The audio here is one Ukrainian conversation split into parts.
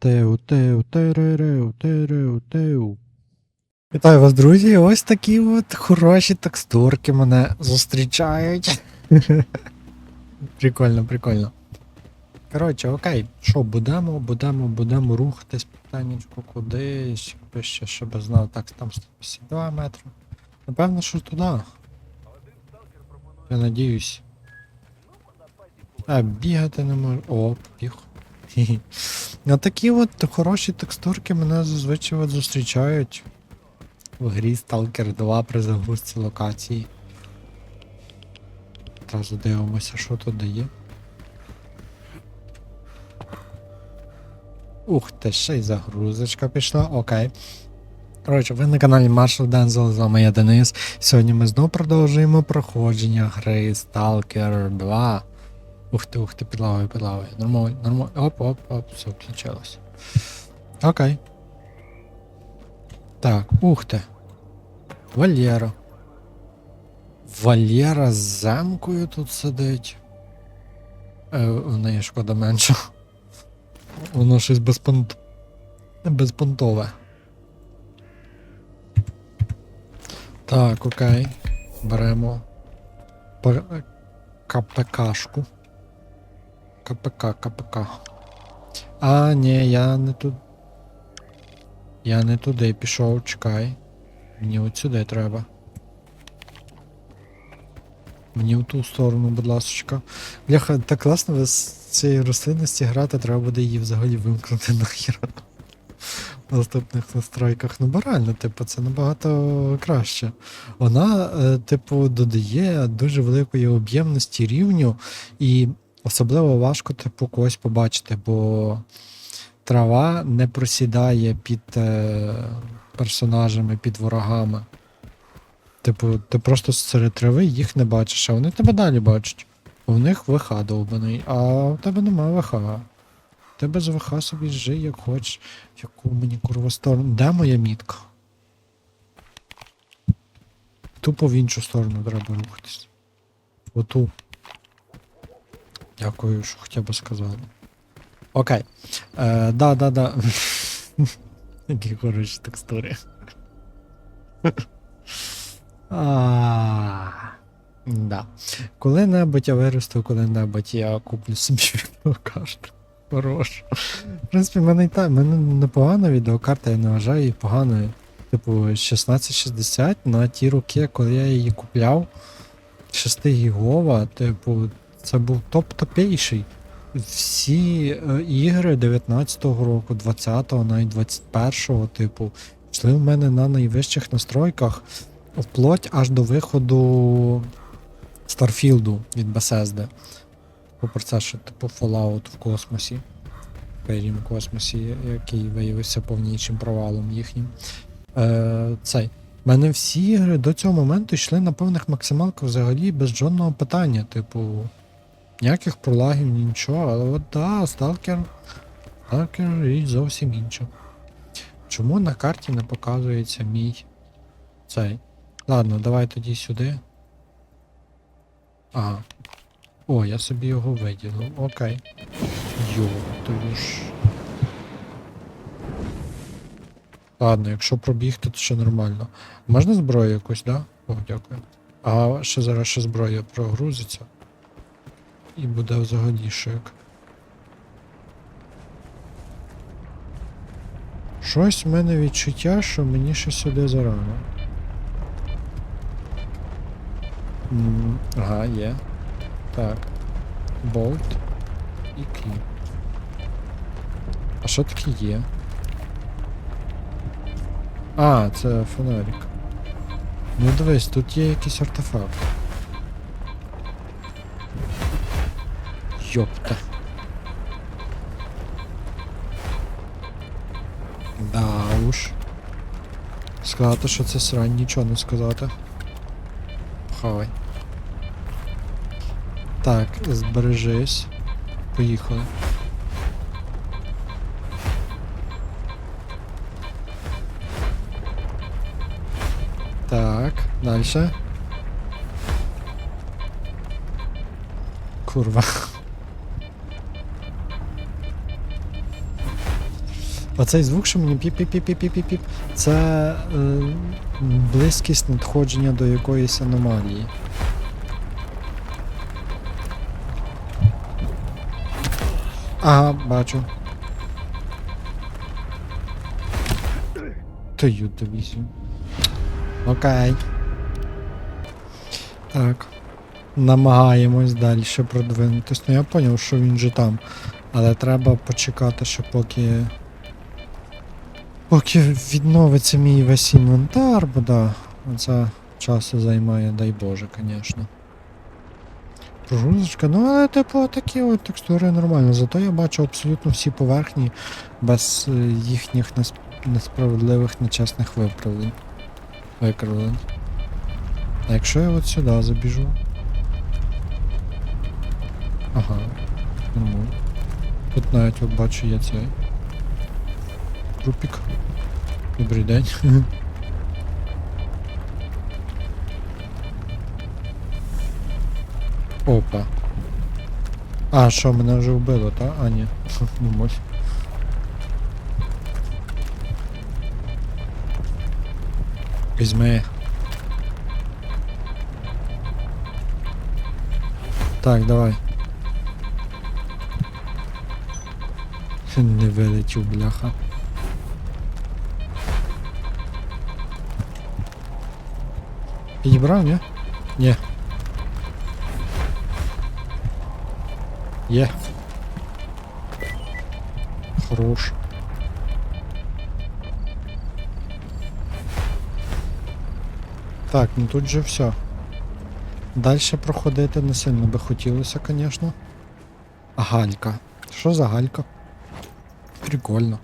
Теу, теу, теререу, тереу, теу. Вітаю вас, друзі! Ось такі от хороші текстурки мене зустрічають. прикольно, прикольно. Коротше, окей, що, будемо, будемо, будемо рухатись питаннячку кудись. Пише, щоб знав, так, там 152 метри. Напевно, що туди. Я надіюсь. А, бігати не можу. О, побіг. А такі от хороші текстурки мене зазвичай от зустрічають в грі Stalker 2 при загрузці локації. Одразу дивимося, що тут дає. Ух ти, ще й загрузочка пішла, окей. Коротше, ви на каналі Marshall Denzel, з вами я Денис. Сьогодні ми знову продовжуємо проходження гри Stalker 2. Ух ти, ух ти, підлагою, підлагою. Нормально, нормально. Оп, оп, оп, все, включилось. Окей. Так, ух ти. Валєра. Валєра з замкою тут сидить. Е, у неї шкода менше. Воно щось безпонт... безпонтове. Так, окей. Беремо КПКшку. КПК, КПК. А, ні, я не тут. Я не туди пішов, чекай. Мені от сюди треба. Мені в ту сторону, будь ласочка. Бляха, так класно без цієї рослинності грати, треба буде її взагалі вимкнути нахер. В наступних настройках. Ну, бо реально, типу, це набагато краще. Вона, е, типу, додає дуже великої об'ємності рівню, і особливо важко, типу, когось побачити, бо трава не просідає під е, персонажами, під ворогами. Типу, ти просто серед трави їх не бачиш, а вони тебе далі бачать. У них ВХ довбаний, а у тебе нема ВХ. У тебе з ВХ собі жий, як хочеш. Яку мені курва сторону. Де моя мітка? Тупо в іншу сторону треба рухатись. Оту. Дякую, що хоча б сказали. Окей. Е, да, да, да. Які хороші текстури. Да. Коли-небудь я виросту, коли-небудь я куплю собі відеокарту. Хорош. В принципі, в мене і так, мене непогана відеокарта, я не вважаю її поганою. Типу, 1660 на ті роки, коли я її купляв, 6 гігова, типу, це був топ-топейший. Всі е, ігри 19-го року, 20-го, навіть 21-го, типу, йшли в мене на найвищих настройках вплоть аж до виходу Старфілду від Bethesda. Попри це, що типу Fallout в космосі. В космосі, який виявився повнішим провалом їхнім. Е, цей. У мене всі ігри до цього моменту йшли на повних максималках взагалі без жодного питання. Типу, ніяких пролагів, нічого, але от да, Stalker. Stalker річ зовсім інша. Чому на карті не показується мій цей? Ладно, давай тоді сюди. Ага. О, я собі його виділив. Окей. Йо, тобі ж. Ладно, якщо пробігти, то ще нормально. Можна зброю якусь, да? О, дякую. А ще зараз ще зброя прогрузиться. І буде взагалі шик. Щось в мене відчуття, що мені ще сюди зарано. Ага, є. Так. Болт і кліп. А що таке є? А, це фонарик. Ну дивись, тут є якийсь артефакт. Йопта. Да уж. Сказати, що це срань, нічого не сказати. Хавай. Так, збережись. Поїхали. Так, дальше. Курва. Оцей звук, що мені піп-піп-піп-піп-піп-піп, це е, близькість надходження до якоїсь аномалії. Ага, бачу. Та ю. Окей. Так. Намагаємось далі продвинутись. Ну я поняв, що він же там. Але треба почекати, ще поки. Поки відновиться мій весь інвентар, бо да, це часу займає, дай Боже, звісно. Прогрузочка, ну але типу такі от текстури нормально. Зато я бачу абсолютно всі поверхні без е, їхніх нес- несправедливих нечесних виправлень. Викривлень. А якщо я от сюди забіжу? Ага, нормально. Тут навіть от бачу є цей. Трупік. Добрий день. Опа. А, що, мене вже вбило, та? А, ні. Ну, мось. Візьми. Так, давай. Не вилетів, бляха. Підібрав, ні? Ні. Є. Хорош. Так, ну тут же все. Дальше проходити не сильно би хотілося, звісно. Галька. Що за галька? Прикольно.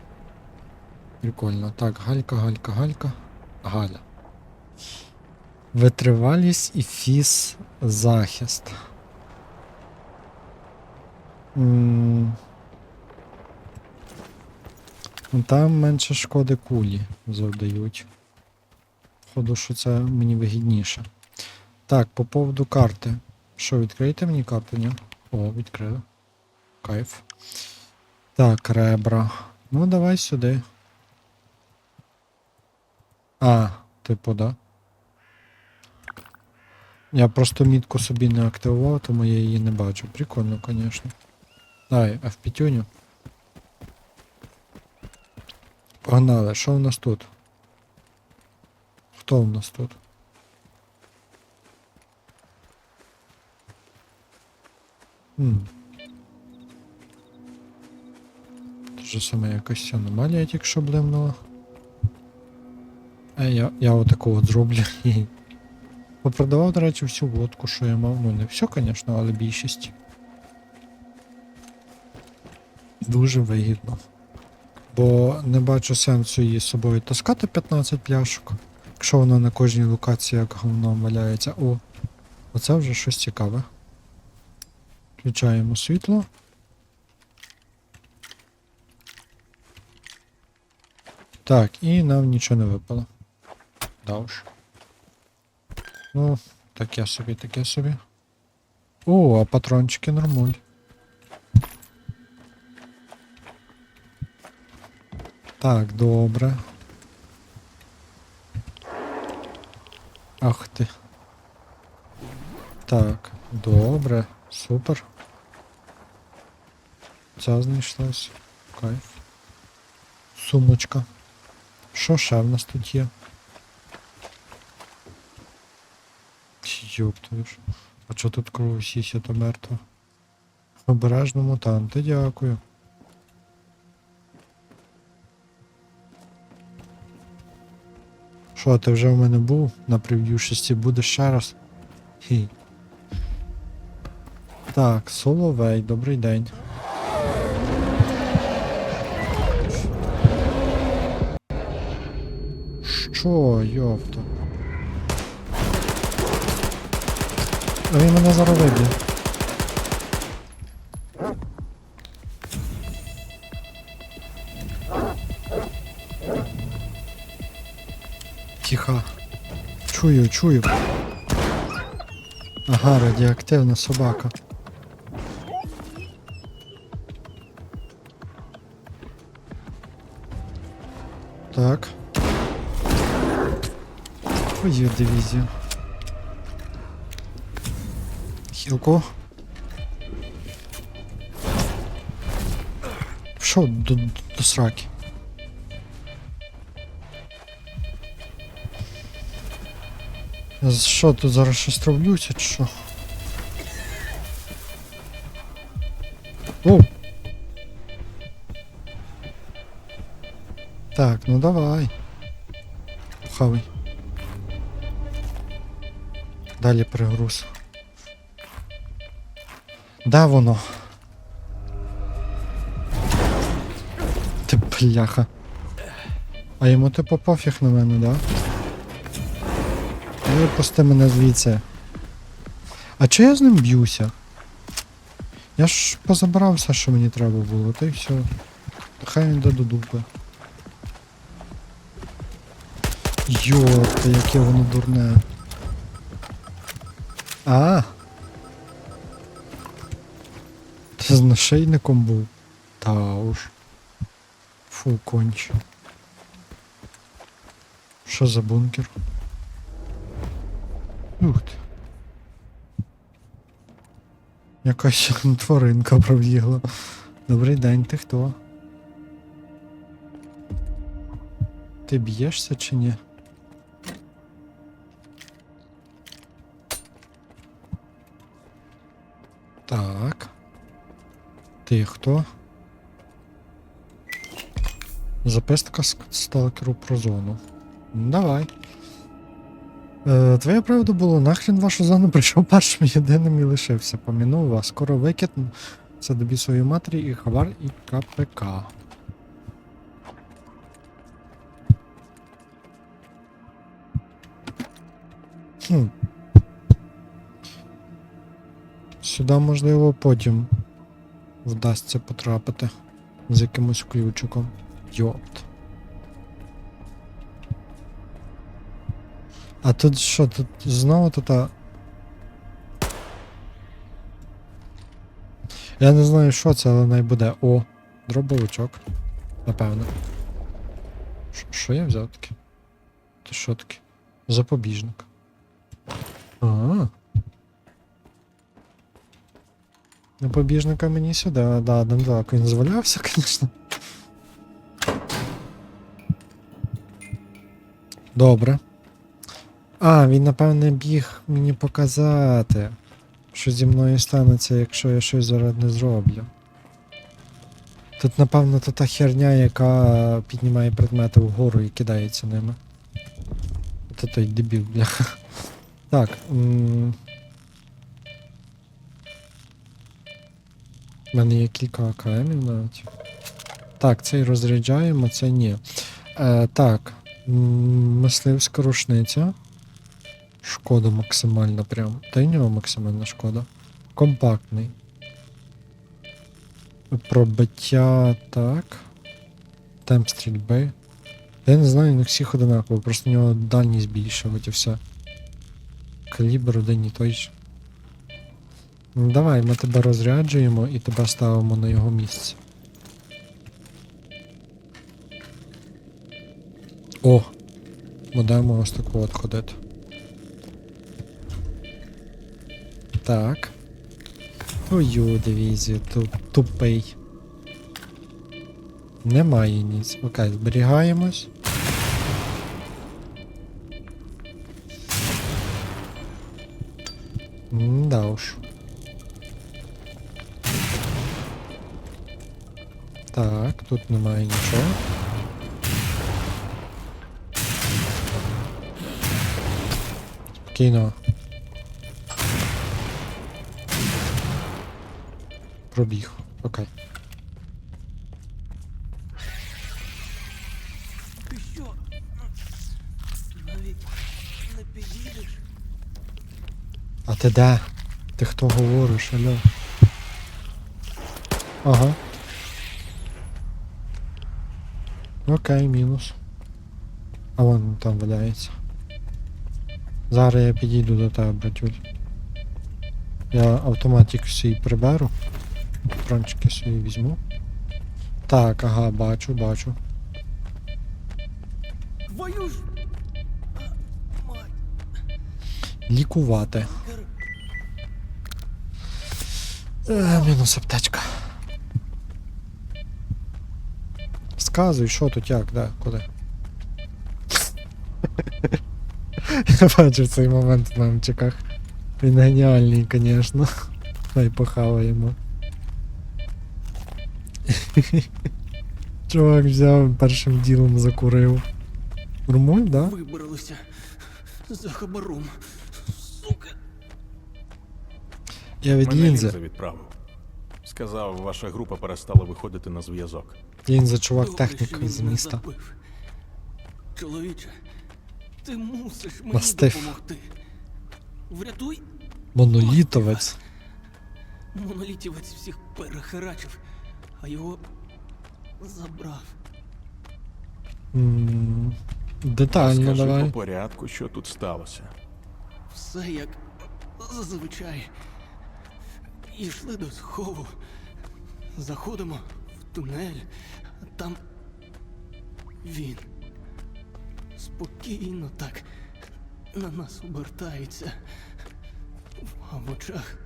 Прикольно. Так, галька, галька, галька. Галя. Витривалість і фіз захист. Ну, Там менше шкоди кулі завдають. Походу, що це мені вигідніше. Так, по поводу карти. Що, відкрийте мені карту, ні? О, відкрили. Кайф. Так, ребра. Ну, давай сюди. А, типу, да. Я просто мітку собі не активував, тому я її не бачу. Прикольно, звісно. Давай, F5. Погнали, що в нас тут? Хто в нас тут? Хм. Те же саме якась аномалія тільки що блимнула. А я, я отаку от зроблю. Попродавав, до речі, всю водку, що я мав. Ну не все, звісно, але більшість. Дуже вигідно. Бо не бачу сенсу її з собою таскати 15 пляшок. Якщо вона на кожній локації як говно валяється. О, оце вже щось цікаве. Включаємо світло. Так, і нам нічого не випало. Да уж. Ну, таке собі, таке собі. О, а патрончики нормуль. Так, добре. Ах ти. Так, добре, супер. Ця знайшлась. Кайф. Сумочка. Що ще в нас тут є? Йоп ж. А чо тут кровосісся то мертва? Обережно мутанти, дякую. Що, ти вже в мене був на прев'ю 6 будеш ще раз? Хі. Так, Соловей, добрий день. Що, йопта? А він мене зараз виб'є. Тихо. Чую, чую. Ага, радіоактивна собака. Так. Твою дивізію. Хілку. Що до, до, до сраки? Що тут зараз щось травлюся, чи що? Так, ну давай. Хавай. Далі перегруз. Де воно? Ти бляха. А йому типу пофіг на мене, да? Випусти мене звідси. А чи я з ним б'юся? Я ж позабрав все, що мені треба було, та й все. Хай він йде до дупи. Йопта, яке воно дурне. А. з нашийником був? Та уж. Фу, конче. Що за бункер? Ух ти. Якась тваринка пробігла. Добрий день, ти хто? Ти б'єшся чи ні? Так. Ти хто? Записка сталкеру про зону. Ну, Давай. Е, твоя правда було, нахрен вашу зону прийшов першим єдиним і лишився. Помінув вас. Скоро викид. Це добі своєї матері і хабар і КПК. Хм. Сюди, можливо, потім вдасться потрапити з якимось ключиком. Йопт. А тут що, тут знову тут. Я не знаю, що це, але най буде. О, дробовичок. Напевно. Що я взяв таке? Це що таке? Запобіжник. А. Запобіжника мені сюди, да, недалеко він звалявся, звісно. Добре. А, він, напевне, біг мені показати, що зі мною станеться, якщо я щось зараз не зроблю. Тут, напевно, то та херня, яка піднімає предмети вгору і кидається ними. Це той дебіл, бляха. Так. м, У мене є кілька АКМів навіть. Так, цей розряджаємо, це ні. Е, так. Мисливська рушниця. Шкода максимальна прям. Та й нього максимальна шкода. Компактний. Пробиття так. Темп стрільби. Я не знаю, на всіх одинаково, просто у нього дальність більша, от і все. Калібр один і той же. Давай, ми тебе розряджуємо і тебе ставимо на його місце. О! Будемо ось таку от ходити. Так. Твою дивізію, туп, тупий. Немає ніц. Окей, зберігаємось. Да уж. Так, тут немає нічого. Спокійно. Пробіг. Окей. Ти що? Навіть не підійдеш? А ти де? Ти хто говориш, алло? Ага. Окей, мінус. А вон там валяється. Зараз я підійду до тебе, братюль. Я автоматик свій приберу. Патрончики свої візьму. Так, ага, бачу, бачу. Твою ж. Лікувати. Е, мінус аптечка. Сказуй, що тут, як, де, куди. Я бачив цей момент в мемчиках. Він геніальний, звісно. Дай похаваємо. Чувак взяв першим ділом закурив. Нормуль, да? Вибралися за хабаром. Сука. Я від Мене лінзи. Лінза відправив. Сказав, ваша група перестала виходити на зв'язок. Лінза, чувак, Добре, з міста. Чоловіче, ти мусиш мені Мастиф. допомогти. Врятуй Монолітовець. монолітівець всіх перехерачив, а його забрав. М, Детально Скажи давай. по порядку, що тут сталося. Все як зазвичай. Йшли до схову. Заходимо тунель, там він. Спокійно так на нас обертається. А в очах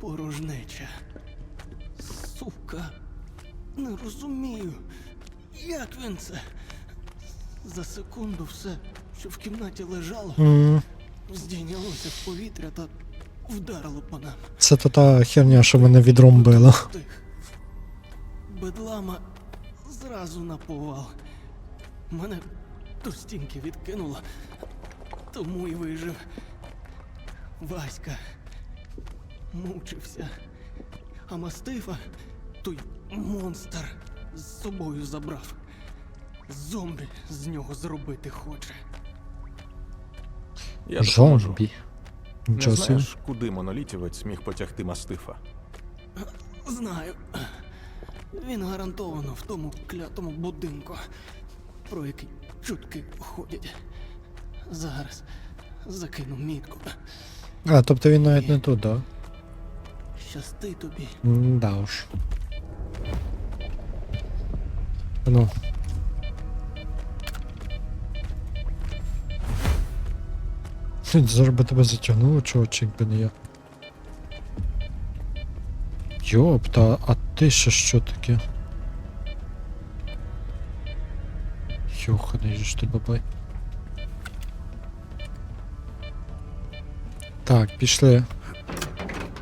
порожнеча. Сука, не розумію, як він це. За секунду все, що в кімнаті лежало, здійнялося в повітря та вдарило по нам. Це то та херня, що мене відром било. Бедлама зразу на повал. Мене до стінки відкинуло, тому і вижив. Васька мучився. А мастифа той монстр з собою забрав. Зомбі з нього зробити хоче. Я. Зомбі. Не знаєш, куди монолітівець міг потягти мастифа? Знаю. Він гарантовано в тому клятому будинку, про який чутки ходять. Зараз закину мітку. А, тобто він навіть не тут, да? Щасти тобі. М, Да уж. Ну. Зараз би тебе затягнуло, чувачик, би не я. Йопта, а ти ще що таке? Йоханий же ж ти бабай. Так, пішли.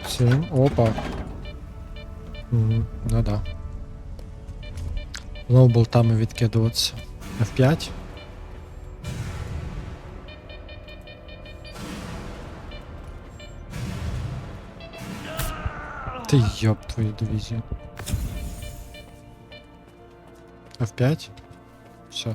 Сім. Опа. Мгм, Ну да. Знову болтами відкидуватися. F5. Ти йоб твою дивізію. F5. Все.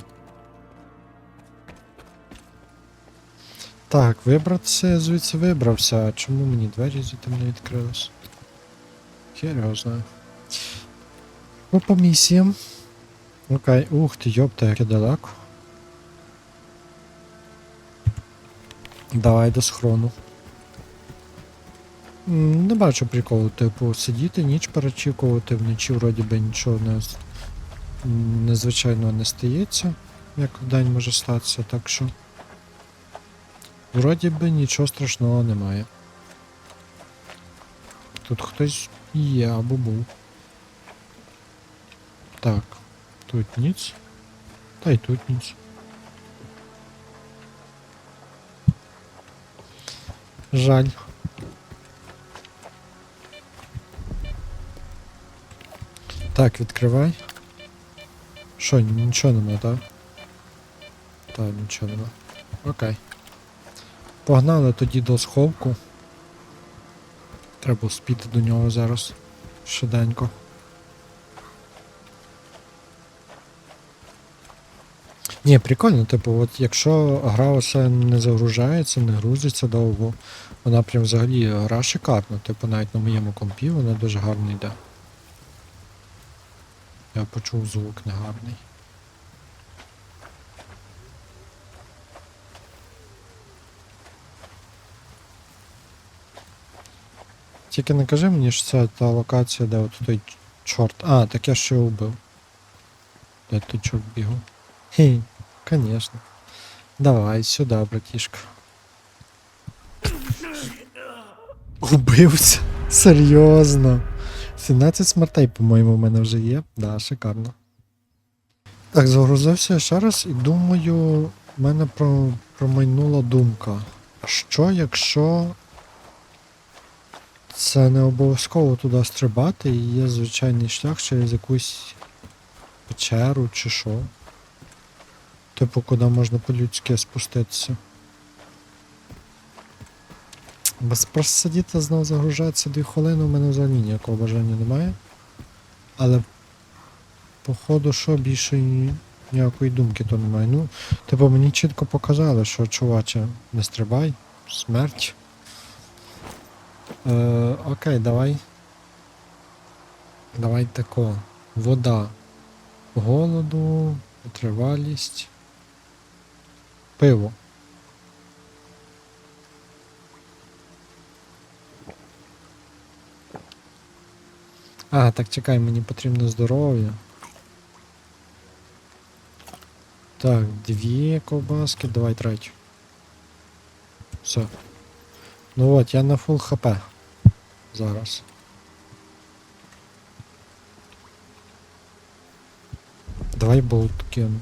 Так, вибратися звідси вибрався. А чому мені двері звідти не відкрились? Його знаю. Ну, по місіям. Окей, ух ти, йопта, яке далеко. Давай до схрону. Не бачу приколу, типу, сидіти, ніч перечікувати, вночі вроді би нічого не, незвичайного не стається, як вдень може статися, так що. Вроді би нічого страшного немає. Тут хтось є або був. Так, тут ніц. Та й тут ніц. Жаль. Так, відкривай. Що, нічого нема, так? Так, нічого нема. Окей. Погнали тоді до сховку. Треба успіти до нього зараз. Швиденько. Ні, прикольно, типу, от якщо гра усе не загружається, не грузиться довго, вона прям взагалі гра шикарна. Типу навіть на моєму компі вона дуже гарно йде. Я почув звук негарний. Тільки не кажи мені, що це та локація, де от той чорт. А, так я ще вбив. Де той чорт бігав. Хі, Конечно. Давай сюди, братішка. Убився. Серйозно. 17 смертей, по-моєму, в мене вже є. Да, шикарно. Так, загрузився ще раз і думаю, в мене про, промайнула думка. Що, якщо це не обов'язково туди стрибати і є звичайний шлях через якусь печеру чи що? Типу, куди можна по-людськи спуститися. Без просто сидіти знову загружатися дві хвилини, у мене взагалі ніякого бажання немає. Але походу, що більше ніякої думки то немає. Ну, типу, мені чітко показали, що чуваче, не стрибай, смерть. Е, окей, давай. Давай тако. Вода. Голоду, витривалість. Пиво. А, так чекай, мені потрібно здоров'я. Так, дві ковбаски, давай третю. Все. Ну от, я на фул хп. Зараз. Давай болт кину.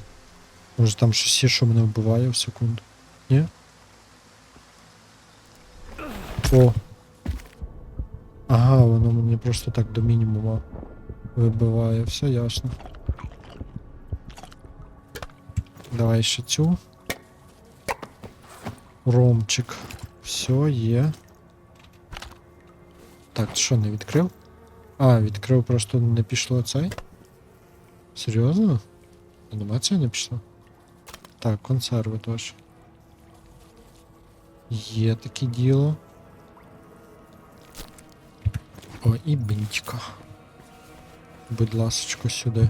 Може там щось є, що мене вбиває в секунду. Ні? О. Воно мені просто так до мінімума вибиває, все ясно. Давай ще цю. Ромчик. Все, є. Так, що, не відкрив? А, відкрив, просто не пішло цей. Серйозно? Анімація не пішла? Так, консерви теж. Є таке діло. І бинтика. Будь ласочка, сюди.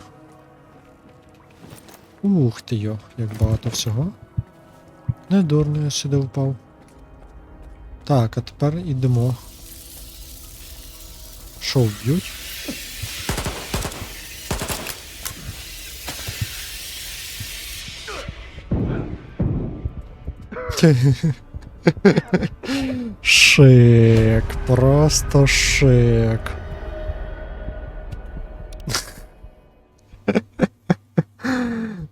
Ух ти йо, як багато всього. Не дурно я сюди впав. Так, а тепер ідемо. Що вб'ють? Шик, просто шик.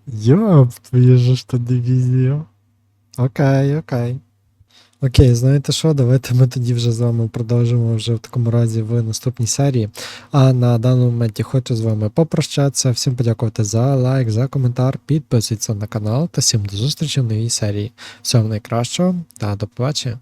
Йоп, твою ж то дивізію. Окей, окей. Окей, знаєте що? Давайте ми тоді вже з вами продовжимо вже в такому разі в наступній серії. А на даному моменті хочу з вами попрощатися. Всім подякувати за лайк, за коментар, підписуйтесь на канал та всім до зустрічі в новій серії. Всього найкращого та до побачення.